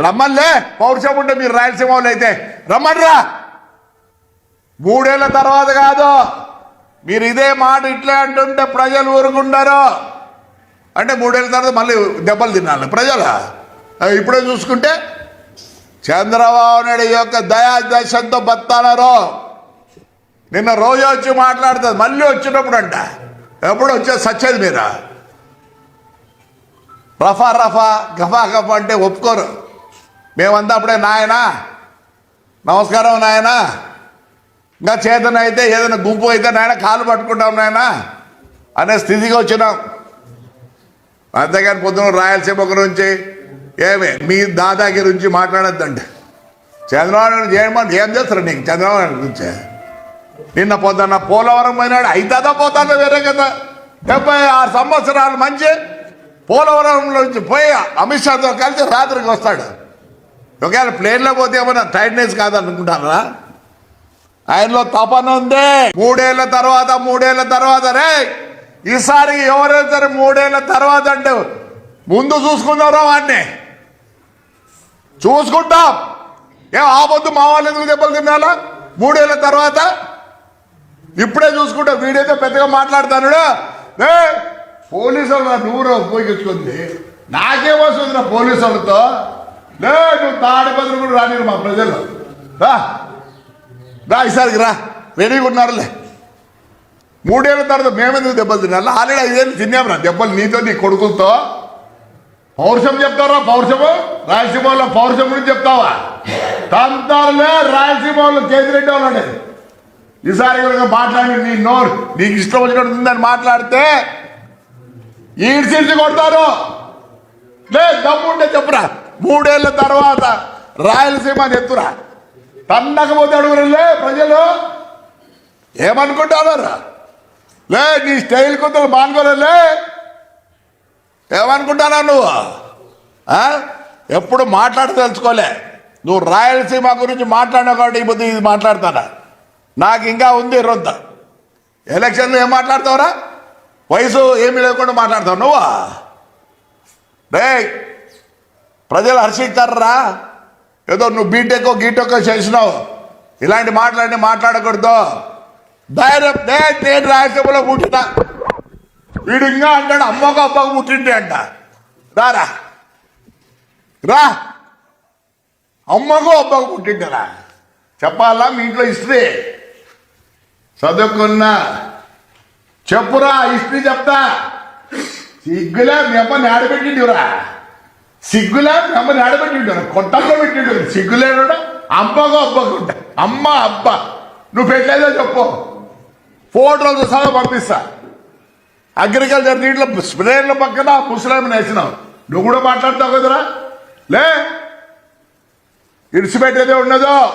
రమ్మన్లే. పౌరుషం ఉంటే మీరు రాయలసీమ వాళ్ళు అయితే. రమ్మన్రా. మూడేళ్ళ తర్వాత కాదు. మీరు ఇదే మాట ఇట్లా అంటుంటే ప్రజలు ఊరుకుంటారు. అంటే మూడేళ్ళ తర్వాత మళ్ళీ దెబ్బలు తినాలి. ప్రజల? ఇప్పుడే చూసుకుంటే చంద్రబాబు నాయుడు యొక్క దయా దశంతో బతానారు నిన్న రోజు వచ్చి మాట్లాడుతుంది. మళ్ళీ వచ్చినప్పుడు అంట ఎప్పుడు వచ్చే సచ్చేది మీరు? రఫా రఫా గఫా గఫా అంటే ఒప్పుకోరు. మేమంతా అప్పుడే నాయనా. నమస్కారం నాయనా. ఇంకా చేతన అయితే ఏదైనా గుంపు అయితే నాయన కాలు పట్టుకుంటాం నాయన అనే స్థితికి వచ్చినాం. అంతేగాని పొద్దున రాయలసీమ గురించి ఏమి మీ దాదాగిరి గురించి మాట్లాడద్దండి. చంద్రబాబు చేయమని ఏం చేస్తారు నీకు చంద్రబాబు నాయుడు గురించి? నిన్న పొద్దున్న పోలవరం పోయినాడు అవుతుందా పోతాదో వేరే కదా. డెబ్బై ఆరు సంవత్సరాలు మంచి పోలవరం నుంచి పోయి అమిత్ షాతో కలిసి రాత్రికి వస్తాడు. ఒకవేళ ప్లేన్లో పోతే ఏమన్నా టైట్నెస్ కాదనుకుంటారా? ఆయనలో తపన ఉంది. మూడేళ్ళ తర్వాత మూడేళ్ళ తర్వాత రే ఈసారి ఎవరైనా సరే మూడేళ్ళ తర్వాత అంటే ముందు చూసుకున్నారో వాడిని. చూసుకుంటాం. ఏ ఆపొద్దు మా వాళ్ళు ఎందుకు దెబ్బలు తినాలా మూడేళ్ళ తర్వాత? ఇప్పుడే చూసుకుంటా వీడైతే పెద్దగా మాట్లాడతాను ఏ పోలీసు వాళ్ళు నూరు ఉపయోగించుకుంది నాకేమో చూసిన పోలీసు వాళ్ళతో? లే నువ్వు తాడిపత్రి కూడా రాని మా ప్రజలు. రా. రా ఈసారికి రా. రెడీగా ఉన్నారులే. మూడేళ్ళ తర్వాత మేమెందుకు దెబ్బలు తినాలి ఆల్రెడీ ఐదేళ్ళు తిన్నాంరా దెబ్బలు నీతో నీ కొడుకులతో. పౌరుషం చెప్తారా పౌరుషము? రాయలసీమ వాళ్ళ పౌరుషం గురించి చెప్తావా? తంతారులే రాయలసీమ వాళ్ళు కేతిరెడ్డి వాళ్ళు అనేది ఈసారి కనుక మాట్లాడి నీ నోరు నీకు ఇష్టం వచ్చినట్టు ఉందని మాట్లాడితే ఈడ్చిడ్చి కొడతారు. లే దమ్ముంటే చెప్పురా. మూడేళ్ళ తర్వాత రాయలసీమ ఎత్తురా తన్నకపోతే అడుగురులే ప్రజలు ఏమనుకుంటారా లే నీ స్టైల్ కొంతలు మానుకోలేలే ఏమనుకుంటానా నువ్వు? ఎప్పుడు మాట్లాడి తెలుసుకోలే నువ్వు రాయలసీమ గురించి మాట్లాడినావు కాబట్టి ఈ ఇది మాట్లాడతానా? నాకు ఇంకా ఉంది రొంత. ఎలక్షన్లో ఏం మాట్లాడతావురా? వయసు ఏమి లేకుండా మాట్లాడతావు నువ్వా? రే ప్రజలు హర్షిస్తారా ఏదో నువ్వు బీటెక్ గీటెక్ చేసినావు. ఇలాంటి మాటలన్నీ మాట్లాడకూడదు. ధైర్యం నేను రాయలసీమలో పుట్టిన. వీడు ఇంకా అంటాడు అమ్మకు అబ్బకు పుట్టింది అంట. రారా రా. అమ్మకు అబ్బకు పుట్టిండరా చెప్పాలా? మీ ఇంట్లో హిస్టరీ. చదువుకున్నా. చెప్పురా హిస్టరీ చెప్తా. సిగ్గులే మీ అమ్మని ఆడబెట్టిండురా సిగ్గులా మీ అమ్మని ఆడబెట్టిండు కొట్టంలో పెట్టిండు. సిగ్గులేడు అమ్మకు అబ్బకుంటా అమ్మ అబ్బ. నువ్వు పెట్టలేదో చెప్పు. ఫోటోలు సహా పంపిస్తా. అగ్రికల్చర్ నీటిలో స్ప్రేర్ల పక్కన ముసలాం వేసినావు. నువ్వు కూడా మాట్లాడతావు కదరా? లే. ఇడిచిపెట్టేదే ఉన్నదో.